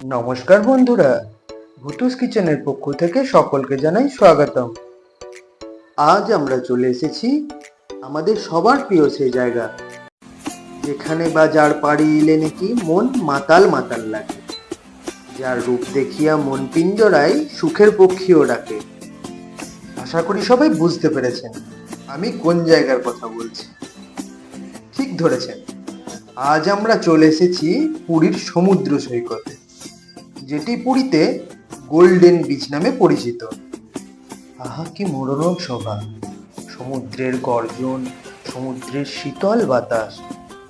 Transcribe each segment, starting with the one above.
নমস্কার বন্ধুরা, ভুতুস কিচেনের পক্ষ থেকে সকলকে জানাই স্বাগতম। আজ আমরা চলে এসেছি আমাদের সবার প্রিয় সেই জায়গা, যেখানে বা যার পাড়ি এলে নাকি মন মাতাল মাতাল লাগে। যার রূপ দেখিয়া মন পিঞ্জরায় সুখের পক্ষীও ডাকে। আশা করি সবাই বুঝতে পেরেছেন আমি কোন জায়গার কথা বলছি। ঠিক ধরেছেন, আজ আমরা চলে এসেছি পুরীর সমুদ্র সৈকতে। যেটি পুরীতে গোল্ডেন বিচ নামে পরিচিত। আহা, কি মনোরম শোভা। সমুদ্রের গর্জন, সমুদ্রের শীতল বাতাস,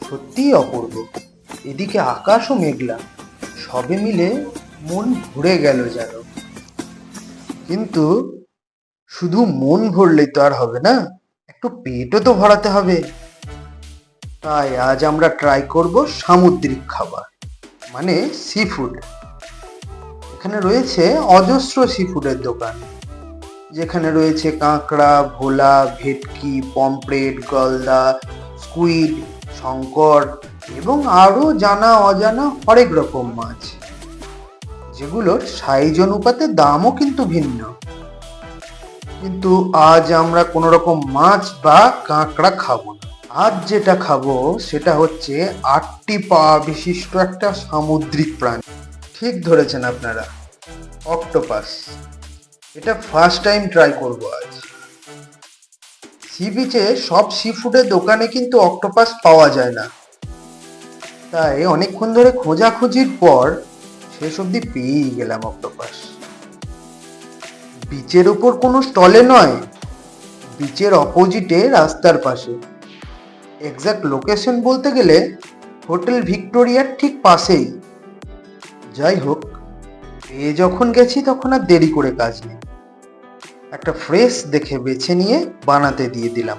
সত্যিই অপূর্ব। এদিকে আকাশও মেঘলা। সবে মিলে মন ভরে গেল যেন। কিন্তু শুধু মন ভরলেই তো আর হবে না, একটু পেটও তো ভরাতে হবে। তাই আজ আমরা ট্রাই করব সামুদ্রিক খাবার মানে সি ফুড এখানে রয়েছে অজস্র সি ফুডের দোকান। যেখানে রয়েছে কাঁকড়া, ভোলা, ভেটকি পমপ্লেট গলদা স্কুইড শঙ্কর এবং আরও জানা অজানা হরেক রকম মাছ। যেগুলোর সাইজ অনুপাতে দামও কিন্তু ভিন্ন। কিন্তু আজ আমরা কোনো রকম মাছ বা কাঁকড়া খাব না। আজ যেটা খাব সেটা হচ্ছে আটটি পা বিশিষ্ট একটা সামুদ্রিক প্রাণী। ঠিক ধরেছেন আপনারা। অক্টোপাস এটা ফার্স্ট টাইম ট্রাই করব আজ। সি বিচে সব সি ফুডের দোকানে কিন্তু অক্টোপাস পাওয়া যায় না। তাই অনেকক্ষণ ধরে খোঁজাখুঁজির পর শেষ অবধি পেয়েই গেলাম অক্টোপাস বিচের উপর কোনো স্টলে নয় বিচের অপোজিটে রাস্তার পাশে। এক্সাক্ট লোকেশন বলতে গেলে হোটেল ভিক্টোরিয়ার ঠিক পাশেই। যাই হোক পেয়ে যখন গেছি তখন আর দেরি করে কাজ নেই। একটা ফ্রেশ দেখে বেছে নিয়ে বানাতে দিয়ে দিলাম।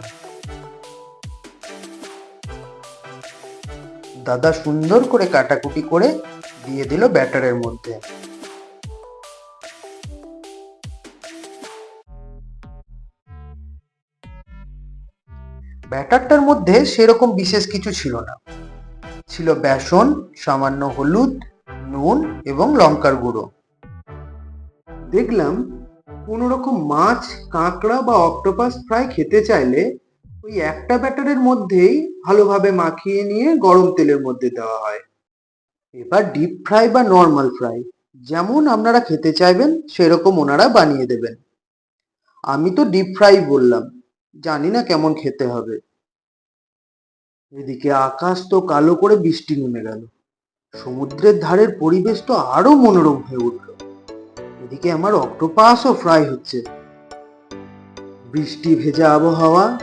দাদা সুন্দর করে কাটাকুটি করে দিয়ে দিল ব্যাটারের মধ্যে। ব্যাটারটার মধ্যে সেরকম বিশেষ কিছু ছিল না। ছিল বেসন, সামান্য হলুদ নুন এবং লঙ্কার গুঁড়ো। দেখলাম কোনো রকম মাছ, কাঁকড়া বা অক্টোপাস ফ্রাই খেতে চাইলে ওই একটা ব্যাটারের মধ্যেই ভালোভাবে মাখিয়ে নিয়ে গরম তেলের মধ্যে দেওয়া হয়। এবার ডিপ ফ্রাই বা নর্মাল ফ্রাই যেমন আপনারা খেতে চাইবেন, সেরকম ওনারা বানিয়ে দেবেন। আমি তো ডিপ ফ্রাই বললাম, জানি না কেমন খেতে হবে। এদিকে আকাশ তো কালো করে বৃষ্টি নেমে গেল। সমুদ্রের ধারের পরিবেশ তো আরও মনোরম হয়ে উঠল। এদিকে আমার অক্টোপাসও ফ্রাই হচ্ছে। বৃষ্টি ভেজা আবহাওয়া,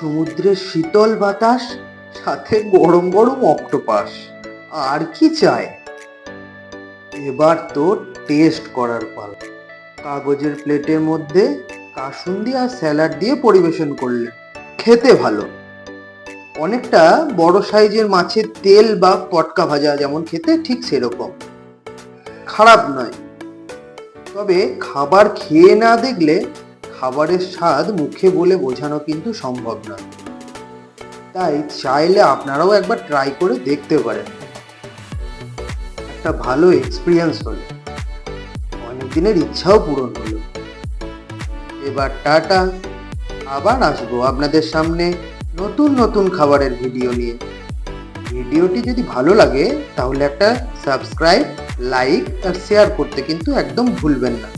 সমুদ্রের শীতল বাতাস, সাথে গরম গরম অক্টোপাস। আর কি চাই? এবার তো টেস্ট করার পাল। কাগজের প্লেটের মধ্যে কাসুন্দি আর স্যালাড দিয়ে পরিবেশন করলেন খেতে ভালো। অনেকটা বড় সাইজের মাছের তেল বা পটকা ভাজা যেমন খেতে ঠিক সেরকম। খারাপ নয়। তবে খাবার খেয়ে না দেখলে খাবারের স্বাদ মুখে বলে বোঝানো কিন্তু সম্ভব নয়। তাই চাইলে আপনারাও একবার ট্রাই করে দেখতে পারেন। একটা ভালো এক্সপিরিয়েন্স হলো। অনেকদিনের ইচ্ছাও পূরণ হলো। এবার টাটা। আবার আসব আপনাদের সামনে। নতুন নতুন খাবারের ভিডিও নিয়ে। ভিডিওটি যদি ভালো লাগে, তাহলে একটা সাবস্ক্রাইব লাইক আর শেয়ার করতে কিন্তু একদম ভুলবেন না।